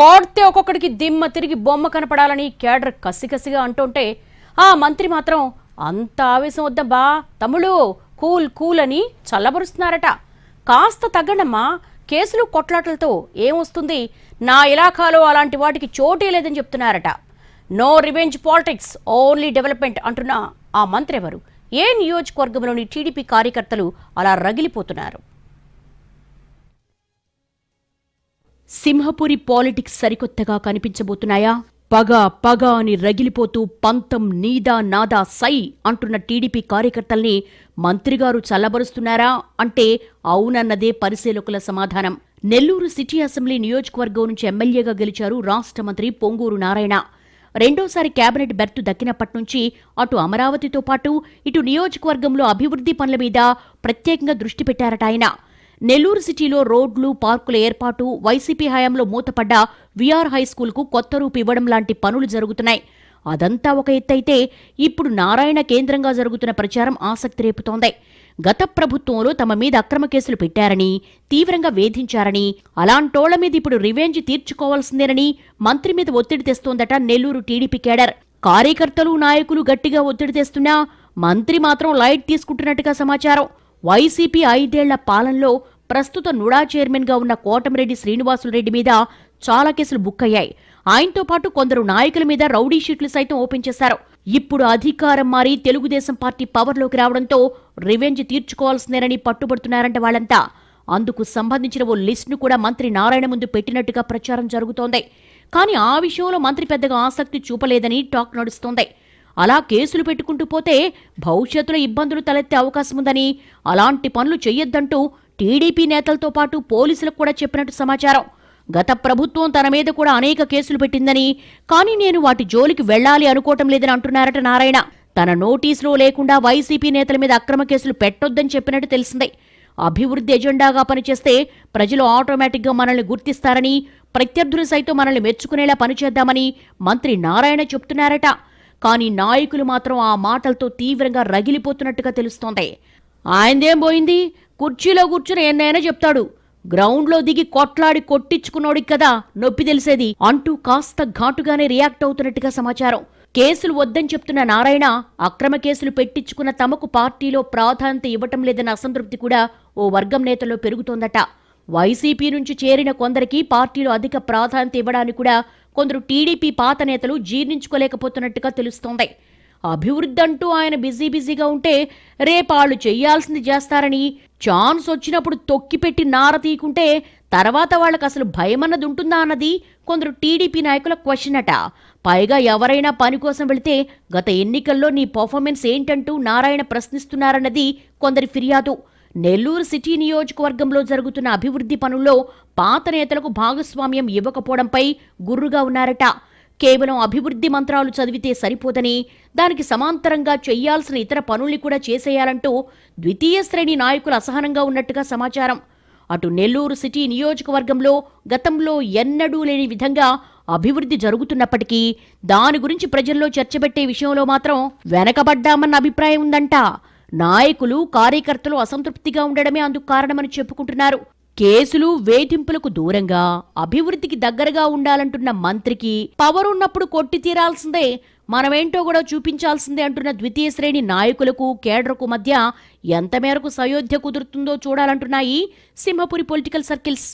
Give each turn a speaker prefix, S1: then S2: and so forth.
S1: కోడితే ఒక్కొక్కడికి దిమ్మ తిరిగి బొమ్మ కనపడాలని కేడర్ కసికసిగా అంటుంటే ఆ మంత్రి మాత్రం అంత ఆవేశం వద్దబ్బా తమ్ముడు కూల్ కూల్ అని చల్లబరుస్తున్నారట. కాస్త తగ్గండమ్మా కేసులు కొట్లాటలతో ఏమొస్తుంది? నా ఇలాఖాలో అలాంటి వాటికి చోటే లేదని చెప్తున్నారట. No revenge politics only development అంటున్న ఆ మంత్రి ఎవరు? ఏ నియోజకవర్గంలోని టీడీపీ కార్యకర్తలు అలా రగిలిపోతున్నారు? సింహపురి పాలిటిక్స్ సరికొత్తగా కనిపించబోతున్నాయా? పగ పగ అని రగిలిపోతూ పంతం నీదా నాదా సై అంటున్న టీడీపీ కార్యకర్తల్ని మంత్రిగారు చల్లబరుస్తున్నారా? అంటే అవునన్నదే పరిశీలకుల సమాధానం. నెల్లూరు సిటీ అసెంబ్లీ నియోజకవర్గం నుంచి ఎమ్మెల్యేగా గెలిచారు రాష్ట్ర మంత్రి పొంగూరు నారాయణ. రెండోసారి కేబినెట్ బెర్తు దక్కినప్పటి నుంచి అటు అమరావతితో పాటు ఇటు నియోజకవర్గంలో అభివృద్ధి పనుల మీద ప్రత్యేకంగా దృష్టి పెట్టారట ఆయన. నెల్లూరు సిటీలో రోడ్లు పార్కుల ఏర్పాటు వైసీపీ హయాంలో మూతపడ్డ విఆర్ హైస్కూల్కు కొత్త రూపు ఇవ్వడం లాంటి పనులు జరుగుతున్నాయి. అదంతా ఒక ఎత్తైతే ఇప్పుడు నారాయణ కేంద్రంగా జరుగుతున్న ప్రచారం ఆసక్తి రేపుతోంది. గత ప్రభుత్వంలో తమ మీద అక్రమ కేసులు పెట్టారని తీవ్రంగా వేధించారని అలాంటోళ్ళ మీద ఇప్పుడు రివెంజ్ తీర్చుకోవాల్సిందేనని మంత్రి మీద ఒత్తిడి తెస్తోందట నెల్లూరు టీడీపీ కేడర్. కార్యకర్తలు నాయకులు గట్టిగా ఒత్తిడి తెస్తున్నా మంత్రి మాత్రం లైట్ తీసుకుంటున్నట్టుగా సమాచారం. వైసీపీ ఐదేళ్ళ పాలనలో ప్రస్తుత నుడా చైర్మన్గా ఉన్న కోటమిరెడ్డి శ్రీనివాసులరెడ్డి మీద చాలా కేసులు బుక్ అయ్యాయి. ఆయనతో పాటు కొందరు నాయకుల మీద రౌడీ షీట్లు సైతం ఓపెన్ చేశారు. ఇప్పుడు అధికారం మారి తెలుగుదేశం పార్టీ పవర్లోకి రావడంతో రివెంజ్ తీర్చుకోవాల్సిందేనని పట్టుబడుతున్నారంట వాళ్ళంతా. అందుకు సంబంధించిన ఓ లిస్టును కూడా మంత్రి నారాయణ ముందు పెట్టినట్టుగా ప్రచారం జరుగుతోంది. కానీ ఆ విషయంలో మంత్రి పెద్దగా ఆసక్తి చూపలేదని టాక్ నడుస్తోంది. అలా కేసులు పెట్టుకుంటూ పోతే భవిష్యత్తులో ఇబ్బందులు తలెత్తే అవకాశం ఉందని అలాంటి పనులు చెయ్యొద్దంటూ టీడీపీ నేతలతో పాటు పోలీసులకు కూడా చెప్పినట్టు సమాచారం. గత ప్రభుత్వం తన మీద కూడా అనేక కేసులు పెట్టిందని. కానీ నేను వాటి జోలికి వెళ్ళాలి అనుకోవటం లేదని అంటున్నారట నారాయణ. తన నోటీసులో లేకుండా వైసీపీ నేతల మీద అక్రమ కేసులు పెట్టొద్దని చెప్పినట్టు తెలిసిందే. అభివృద్ధి ఎజెండాగా పనిచేస్తే ప్రజలు ఆటోమేటిక్గా మనల్ని గుర్తిస్తారని ప్రత్యర్థులు సైతం మనల్ని మెచ్చుకునేలా పనిచేద్దామని మంత్రి నారాయణ చెప్తున్నారట. కానీ నాయకులు మాత్రం ఆ మాటలతో తీవ్రంగా రగిలిపోతున్నట్టుగా తెలుస్తోంది. ఆయనదేం పోయింది? కుర్చీలో కూర్చుని ఎన్నైనా చెప్తాడు. గ్రౌండ్లో దిగి కొట్లాడి కొట్టించుకున్నోడికి కదా నొప్పి తెలిసేది అంటూ కాస్త ఘాటుగానే రియాక్ట్ అవుతున్నట్టుగా సమాచారం. కేసులు వద్దని చెప్తున్న నారాయణ అక్రమ కేసులు పెట్టించుకున్న తమకు పార్టీలో ప్రాధాన్యత ఇవ్వటం లేదన్న అసంతృప్తి కూడా ఓ వర్గం నేతలో పెరుగుతోందట. వైసీపీ నుంచి చేరిన కొందరికి పార్టీలో అధిక ప్రాధాన్యత ఇవ్వడానికి కూడా కొందరు టీడీపీ పాత నేతలు జీర్ణించుకోలేకపోతున్నట్టుగా తెలుస్తోంది. అభివృద్ధి అంటూ ఆయన బిజీ బిజీగా ఉంటే రేపాళ్ళు చేయాల్సింది చేస్తారని ఛాన్స్ వచ్చినప్పుడు తొక్కిపెట్టి నార తీయకుంటే తర్వాత వాళ్ళకి అసలు భయమన్నది ఉంటుందా అన్నది కొందరు టీడీపీ నాయకుల క్వశ్చన్ అట. పైగా ఎవరైనా పని కోసం వెళితే గత ఎన్నికల్లో నీ పర్ఫార్మెన్స్ ఏంటంటూ నారాయణ ప్రశ్నిస్తున్నారన్నది కొందరి ఫిర్యాదు. నెల్లూరు సిటీ నియోజకవర్గంలో జరుగుతున్న అభివృద్ధి పనుల్లో పాత నేతలకు భాగస్వామ్యం ఇవ్వకపోవడంపై గుర్రుగా ఉన్నారట. కేవలం అభివృద్ధి మంత్రాలు చదివితే సరిపోదని దానికి సమాంతరంగా చెయ్యాల్సిన ఇతర పనుల్ని కూడా చేసేయాలంటూ ద్వితీయ శ్రేణి నాయకులు అసహనంగా ఉన్నట్టుగా సమాచారం. అటు నెల్లూరు సిటీ నియోజకవర్గంలో గతంలో ఎన్నడూ లేని విధంగా అభివృద్ధి జరుగుతున్నప్పటికీ దాని గురించి ప్రజల్లో చర్చబెట్టే విషయంలో మాత్రం వెనకబడ్డామన్న అభిప్రాయం ఉందంట. నాయకులు కార్యకర్తలు అసంతృప్తిగా ఉండడమే అందుకు కారణమని చెప్పుకుంటున్నారు. కేసులు వేధింపులకు దూరంగా అభివృద్ధికి దగ్గరగా ఉండాలంటున్న మంత్రికి పవర్ ఉన్నప్పుడు కొట్టి తీరాల్సిందే మనమేంటో కూడా చూపించాల్సిందే అంటున్న ద్వితీయ శ్రేణి నాయకులకు కేడర్కు మధ్య ఎంత మేరకు సయోధ్య కుదురుతుందో చూడాలంటున్నాయి సింహపురి పొలిటికల్ సర్కిల్స్.